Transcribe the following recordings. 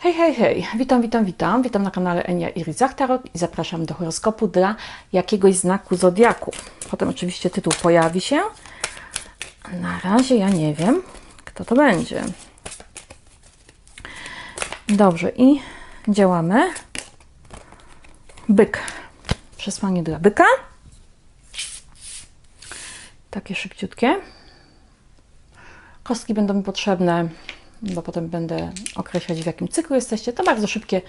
Hej, hej, hej, witam, witam, witam. Witam na kanale Enia Iris Zachtarot i zapraszam do horoskopu dla jakiegoś znaku zodiaku. Potem oczywiście tytuł pojawi się. Na razie ja nie wiem, kto to będzie. Dobrze, i działamy. Byk. Przesłanie dla byka. Takie szybciutkie. Kostki będą mi potrzebne, bo potem będę określać w jakim cyklu jesteście. To bardzo szybkie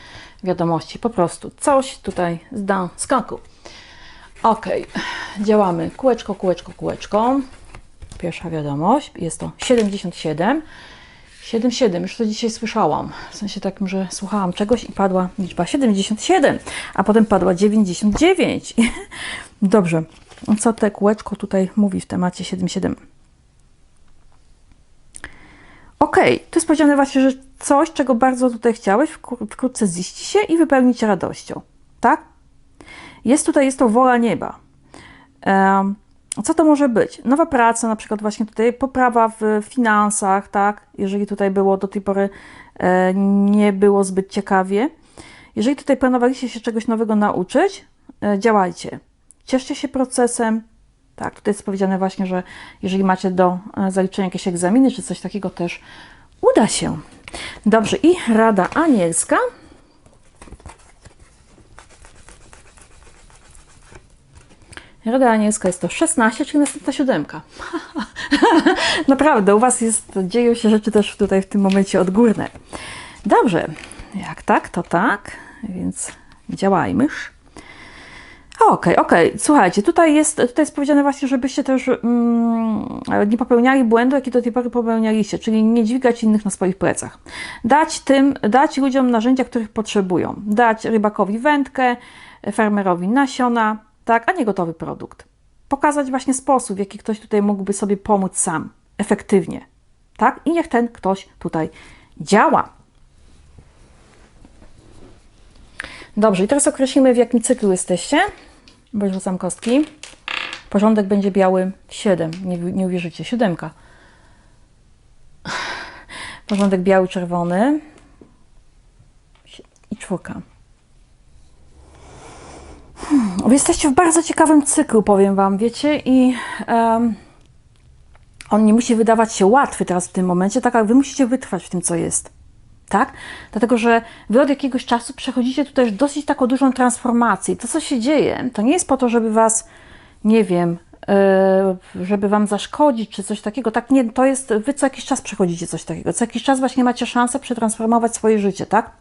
wiadomości. Po prostu coś tutaj zda skoku. Ok, działamy. Kółeczko, kółeczko, kółeczko. Pierwsza wiadomość. Jest to 77. 77, już to dzisiaj słyszałam. W sensie takim, że słuchałam czegoś i padła liczba 77, a potem padła 99. Dobrze, co te kółeczko tutaj mówi w temacie 77? Okej, okay. to jest powiedziane właśnie, że coś, czego bardzo tutaj chciałeś, wkrótce ziści się i wypełnić radością. Tak? Jest tutaj, jest to wola nieba. Co to może być? Nowa praca, na przykład właśnie tutaj poprawa w finansach, tak? Jeżeli tutaj było do tej pory e, nie było zbyt ciekawie. Jeżeli tutaj planowaliście się czegoś nowego nauczyć, e, działajcie. Cieszcie się procesem. Tak, tutaj jest powiedziane właśnie, że jeżeli macie do e, zaliczenia jakieś egzaminy czy coś takiego, też uda się. Dobrze, i rada anielska. Rada anielska jest to 16, czyli następna siódemka. Naprawdę, u Was jest, dzieją się rzeczy też tutaj w tym momencie odgórne. Dobrze, jak tak, to tak, więc działajmyż. Okej, okay, okej, okay. słuchajcie, tutaj jest, tutaj jest powiedziane właśnie, żebyście też mm, nie popełniali błędu, jaki do tej pory popełnialiście, czyli nie dźwigać innych na swoich plecach. Dać tym, dać ludziom narzędzia, których potrzebują. Dać rybakowi wędkę, farmerowi nasiona, tak, a nie gotowy produkt. Pokazać właśnie sposób, w jaki ktoś tutaj mógłby sobie pomóc sam, efektywnie. Tak? I niech ten ktoś tutaj działa. Dobrze, i teraz określimy, w jakim cyklu jesteście. Bo rzucam kostki. Porządek będzie biały 7. Nie, nie uwierzycie, siódemka. Porządek biały, czerwony i czwórka. Hmm, jesteście w bardzo ciekawym cyklu, powiem Wam, wiecie, i um, on nie musi wydawać się łatwy teraz w tym momencie, tak jak Wy musicie wytrwać w tym, co jest. Tak? Dlatego, że Wy od jakiegoś czasu przechodzicie tutaj dosyć taką dużą transformację. To, co się dzieje, to nie jest po to, żeby Was, nie wiem, yy, żeby Wam zaszkodzić, czy coś takiego. Tak, nie, to jest, Wy co jakiś czas przechodzicie coś takiego. Co jakiś czas właśnie macie szansę przetransformować swoje życie, tak?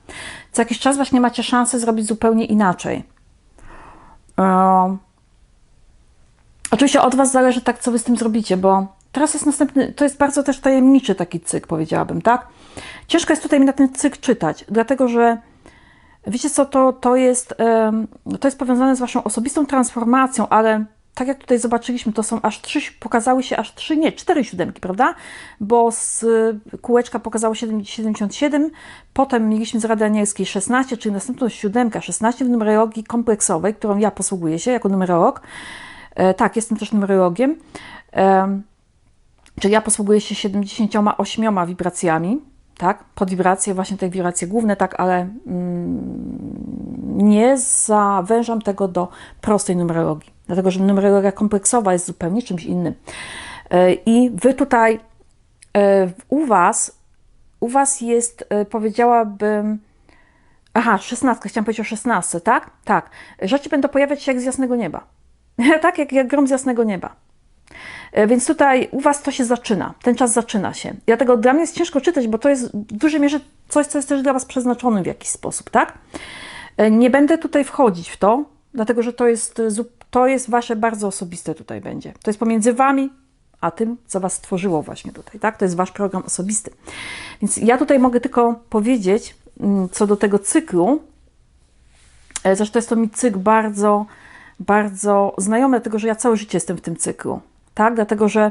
Co jakiś czas właśnie macie szansę zrobić zupełnie inaczej. Oczywiście od Was zależy tak, co Wy z tym zrobicie, bo teraz jest następny, to jest bardzo też tajemniczy taki cykl, powiedziałabym, tak? Ciężko jest tutaj mi na ten cykl czytać, dlatego że wiecie co, to, to, jest, to jest powiązane z Waszą osobistą transformacją, ale tak jak tutaj zobaczyliśmy, to są aż trzy, pokazały się aż trzy, nie, cztery siódemki, prawda? Bo z kółeczka pokazało 77, potem mieliśmy z Rady Anielskiej 16, czyli następną siódemka, 16 w numerologii kompleksowej, którą ja posługuję się jako numerolog. E, tak, jestem też numerologiem. Czyli ja posługuję się 78 wibracjami, tak? Pod wibracje, właśnie te wibracje główne, tak, ale mm, nie zawężam tego do prostej numerologii dlatego że numerologia kompleksowa jest zupełnie czymś innym. E, I wy tutaj, e, u was, u was jest, e, powiedziałabym, aha, szesnastka, chciałam powiedzieć o szesnastce, tak? Tak. Rzeczy będą pojawiać się jak z jasnego nieba. tak, jak, jak grom z jasnego nieba. Więc tutaj u Was to się zaczyna, ten czas zaczyna się. Dlatego dla mnie jest ciężko czytać, bo to jest w dużej mierze coś, co jest też dla Was przeznaczone w jakiś sposób, tak? Nie będę tutaj wchodzić w to, dlatego że to jest zupełnie to jest wasze bardzo osobiste tutaj będzie. To jest pomiędzy wami a tym, co was stworzyło właśnie tutaj, tak? To jest wasz program osobisty. Więc ja tutaj mogę tylko powiedzieć mm, co do tego cyklu, e, zresztą jest to mi cykl bardzo, bardzo znajomy, dlatego że ja całe życie jestem w tym cyklu, tak? Dlatego, że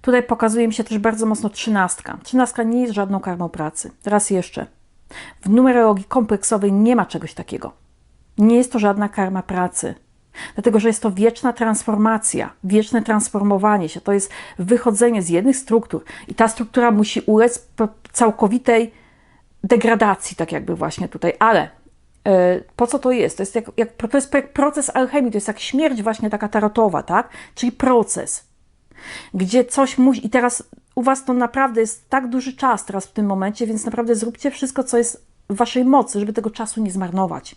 tutaj pokazuje mi się też bardzo mocno trzynastka. Trzynastka nie jest żadną karmą pracy. Raz jeszcze. W numerologii kompleksowej nie ma czegoś takiego. Nie jest to żadna karma pracy. Dlatego, że jest to wieczna transformacja, wieczne transformowanie się. To jest wychodzenie z jednych struktur i ta struktura musi ulec całkowitej degradacji, tak jakby właśnie tutaj, ale e, po co to jest? To jest, jak, jak, to jest proces alchemii, to jest jak śmierć właśnie taka tarotowa, tak? Czyli proces, gdzie coś musi, i teraz u Was to naprawdę jest tak duży czas teraz w tym momencie, więc naprawdę zróbcie wszystko, co jest w Waszej mocy, żeby tego czasu nie zmarnować.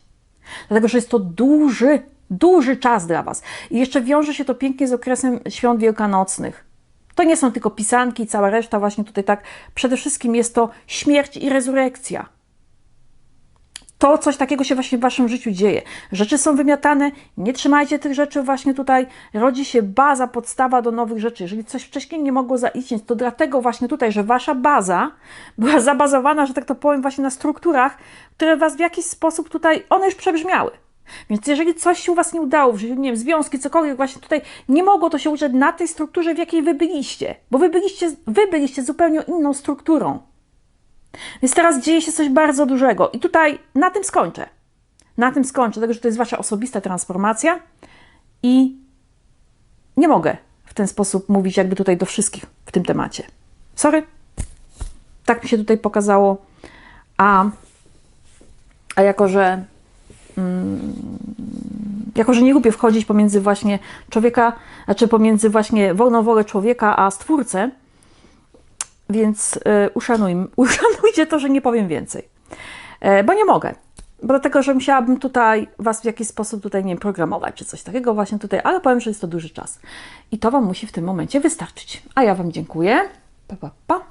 Dlatego, że jest to duży, duży czas dla Was. I jeszcze wiąże się to pięknie z okresem świąt wielkanocnych. To nie są tylko pisanki i cała reszta, właśnie tutaj tak. Przede wszystkim jest to śmierć i rezurekcja. To coś takiego się właśnie w waszym życiu dzieje. Rzeczy są wymiatane, nie trzymajcie tych rzeczy właśnie tutaj. Rodzi się baza, podstawa do nowych rzeczy. Jeżeli coś wcześniej nie mogło zaistnieć, to dlatego właśnie tutaj, że wasza baza była zabazowana, że tak to powiem, właśnie na strukturach, które was w jakiś sposób tutaj, one już przebrzmiały. Więc jeżeli coś się u Was nie udało, że nie wiem, związki, cokolwiek, właśnie tutaj nie mogło to się uczyć na tej strukturze, w jakiej Wy byliście, bo Wy byliście, wy byliście zupełnie inną strukturą. Więc teraz dzieje się coś bardzo dużego i tutaj na tym skończę. Na tym skończę, dlatego że to jest Wasza osobista transformacja i nie mogę w ten sposób mówić jakby tutaj do wszystkich w tym temacie. Sorry. Tak mi się tutaj pokazało. A, a jako, że jako że nie lubię wchodzić pomiędzy właśnie człowieka, znaczy pomiędzy właśnie wolną wolę człowieka a stwórcę, więc y, uszanuj, uszanujcie to, że nie powiem więcej. E, bo nie mogę. Bo dlatego, że musiałabym tutaj Was w jakiś sposób tutaj, nie wiem, programować czy coś takiego właśnie tutaj, ale powiem, że jest to duży czas. I to Wam musi w tym momencie wystarczyć. A ja Wam dziękuję. Pa, pa, pa.